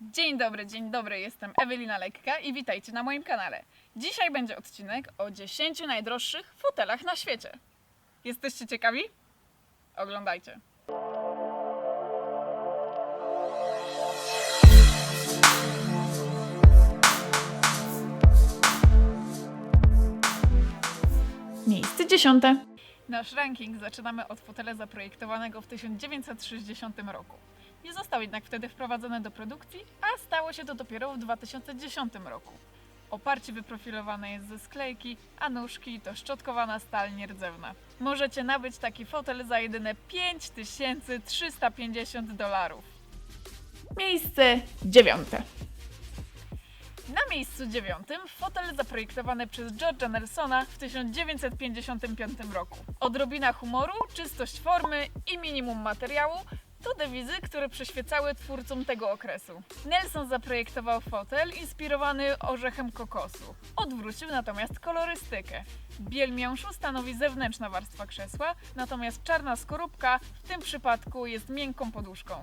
Dzień dobry, dzień dobry, jestem Ewelina Lekka i witajcie na moim kanale. Dzisiaj będzie odcinek o 10 najdroższych fotelach na świecie. Jesteście ciekawi? Oglądajcie. Miejsce dziesiąte. Nasz ranking zaczynamy od fotela zaprojektowanego w 1960 roku. Nie został jednak wtedy wprowadzony do produkcji, a stało się to dopiero w 2010 roku. Oparcie wyprofilowane jest ze sklejki, a nóżki to szczotkowana stal nierdzewna. Możecie nabyć taki fotel za jedyne 5350 dolarów. Miejsce dziewiąte. Na miejscu dziewiątym fotel zaprojektowany przez George'a Nelsona w 1955 roku. Odrobina humoru, czystość formy i minimum materiału to dewizy, które przyświecały twórcom tego okresu. Nelson zaprojektował fotel inspirowany orzechem kokosu. Odwrócił natomiast kolorystykę. Biel miąższu stanowi zewnętrzna warstwa krzesła, natomiast czarna skorupka w tym przypadku jest miękką poduszką.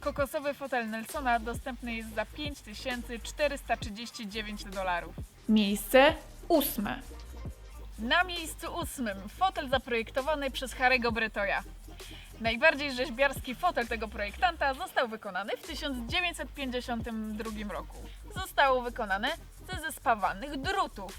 Kokosowy fotel Nelsona dostępny jest za 5439 dolarów. Miejsce ósme. Na miejscu ósmym fotel zaprojektowany przez Harry'ego Bretoya. Najbardziej rzeźbiarski fotel tego projektanta został wykonany w 1952 roku. Zostało wykonane ze zespawanych drutów.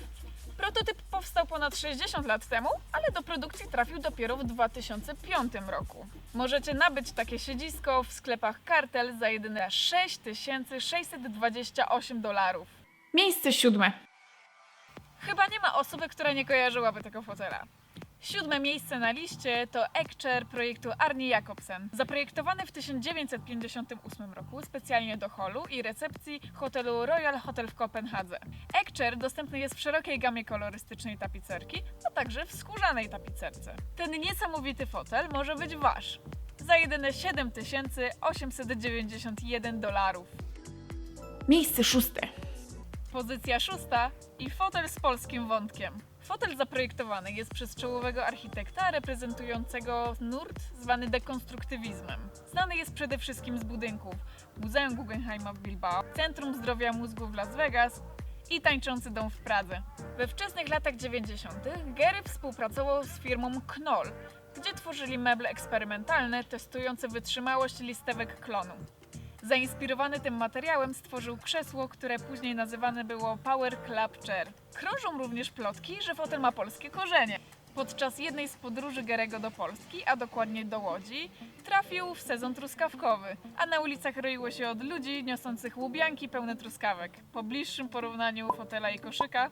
Prototyp powstał ponad 60 lat temu, ale do produkcji trafił dopiero w 2005 roku. Możecie nabyć takie siedzisko w sklepach Kartel za jedyne 6628 dolarów. Miejsce siódme. Chyba nie ma osoby, która nie kojarzyłaby tego fotela. Siódme miejsce na liście to Ekcher projektu Arnie Jacobsen. Zaprojektowany w 1958 roku specjalnie do holu i recepcji hotelu Royal Hotel w Kopenhadze. Ekcher dostępny jest w szerokiej gamie kolorystycznej tapicerki, a także w skórzanej tapicerce. Ten niesamowity fotel może być wasz za jedyne 7891 dolarów. Miejsce szóste. Pozycja szósta i fotel z polskim wątkiem. Fotel zaprojektowany jest przez czołowego architekta reprezentującego nurt zwany dekonstruktywizmem. Znany jest przede wszystkim z budynków Muzeum Guggenheima w Bilbao, Centrum Zdrowia Mózgu w Las Vegas i Tańczący Dom w Pradze. We wczesnych latach 90. Gary współpracował z firmą Knoll, gdzie tworzyli meble eksperymentalne testujące wytrzymałość listewek klonu. Zainspirowany tym materiałem stworzył krzesło, które później nazywane było Power Club Chair. Krążą również plotki, że fotel ma polskie korzenie. Podczas jednej z podróży Gerego do Polski, a dokładnie do Łodzi, trafił w sezon truskawkowy, a na ulicach roiło się od ludzi niosących łubianki pełne truskawek. Po bliższym porównaniu fotela i koszyka,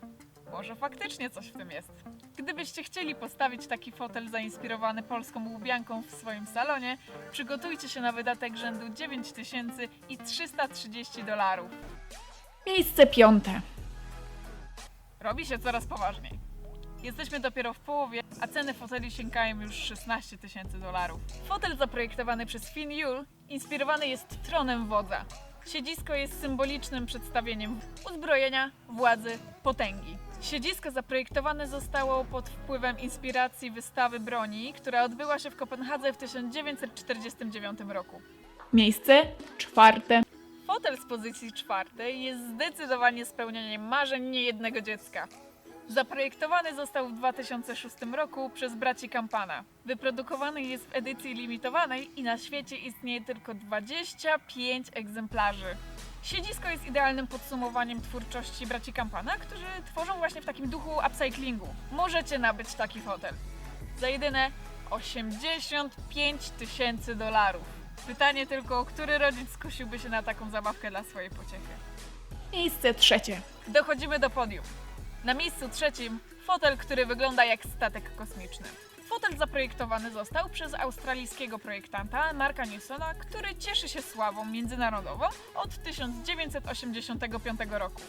może faktycznie coś w tym jest. Gdybyście chcieli postawić taki fotel zainspirowany polską łubianką w swoim salonie, przygotujcie się na wydatek rzędu 9330 dolarów. Miejsce piąte. Robi się coraz poważniej. Jesteśmy dopiero w połowie, a ceny foteli sięgają już 16 tysięcy dolarów. Fotel zaprojektowany przez Finn Yule inspirowany jest tronem wodza. Siedzisko jest symbolicznym przedstawieniem uzbrojenia, władzy, potęgi. Siedzisko zaprojektowane zostało pod wpływem inspiracji wystawy broni, która odbyła się w Kopenhadze w 1949 roku. Miejsce czwarte. Fotel z pozycji czwartej jest zdecydowanie spełnieniem marzeń niejednego dziecka. Zaprojektowany został w 2006 roku przez braci Campana. Wyprodukowany jest w edycji limitowanej i na świecie istnieje tylko 25 egzemplarzy. Siedzisko jest idealnym podsumowaniem twórczości braci Campana, którzy tworzą właśnie w takim duchu upcyclingu. Możecie nabyć taki fotel za jedyne 85 tysięcy dolarów. Pytanie tylko, który rodzic skusiłby się na taką zabawkę dla swojej pociechy. Miejsce trzecie. Dochodzimy do podium. Na miejscu trzecim fotel, który wygląda jak statek kosmiczny. Fotel zaprojektowany został przez australijskiego projektanta Marka Newsona, który cieszy się sławą międzynarodową od 1985 roku.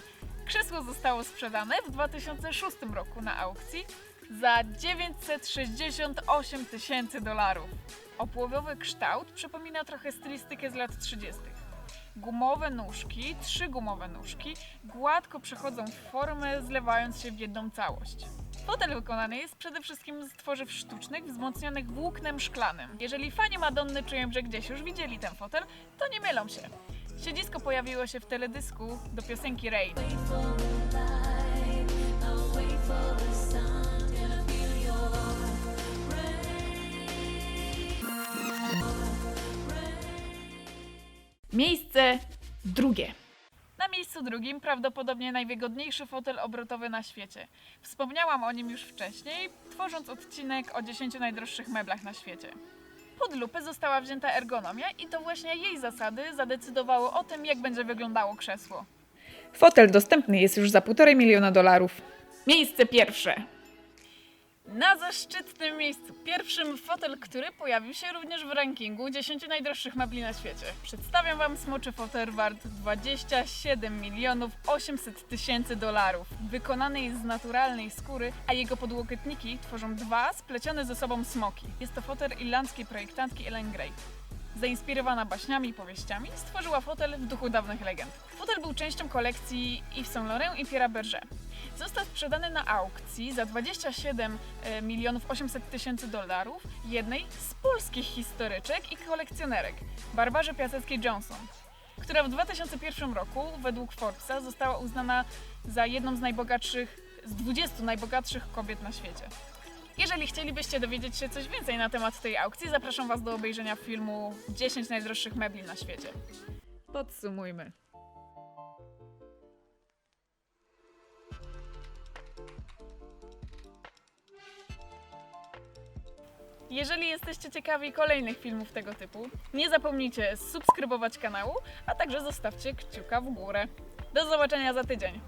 Krzesło zostało sprzedane w 2006 roku na aukcji za 968 tysięcy dolarów. Opłowiowy kształt przypomina trochę stylistykę z lat 30. Gumowe nóżki, trzy gumowe nóżki, gładko przechodzą w formę, zlewając się w jedną całość. Fotel wykonany jest przede wszystkim z tworzyw sztucznych, wzmocnionych włóknem szklanym. Jeżeli fani Madonny czują, że gdzieś już widzieli ten fotel, to nie mylą się. Siedzisko pojawiło się w teledysku do piosenki Rain. Miejsce drugie. Na miejscu drugim prawdopodobnie najwygodniejszy fotel obrotowy na świecie. Wspomniałam o nim już wcześniej, tworząc odcinek o 10 najdroższych meblach na świecie. Pod lupę została wzięta ergonomia i to właśnie jej zasady zadecydowały o tym, jak będzie wyglądało krzesło. Fotel dostępny jest już za 1,5 miliona dolarów. Miejsce pierwsze. Na zaszczytnym miejscu pierwszym fotel, który pojawił się również w rankingu 10 najdroższych mebli na świecie. Przedstawiam Wam smoczy fotel wart 27 milionów 800 tysięcy dolarów. Wykonany jest z naturalnej skóry, a jego podłokietniki tworzą dwa splecione ze sobą smoki. Jest to fotel irlandzkiej projektantki Ellen Gray. Zainspirowana baśniami i powieściami, stworzyła fotel w duchu dawnych legend. Fotel był częścią kolekcji Yves Saint Laurent i Pierre'a Berger. Został sprzedany na aukcji za 27 e, milionów 800 tysięcy dolarów jednej z polskich historyczek i kolekcjonerek, Barbarze Piaseckiej-Johnson, która w 2001 roku według Forbesa została uznana za jedną z najbogatszych, z 20 najbogatszych kobiet na świecie. Jeżeli chcielibyście dowiedzieć się coś więcej na temat tej aukcji, zapraszam Was do obejrzenia filmu 10 najdroższych mebli na świecie. Podsumujmy. Jeżeli jesteście ciekawi kolejnych filmów tego typu, nie zapomnijcie subskrybować kanału, a także zostawcie kciuka w górę. Do zobaczenia za tydzień.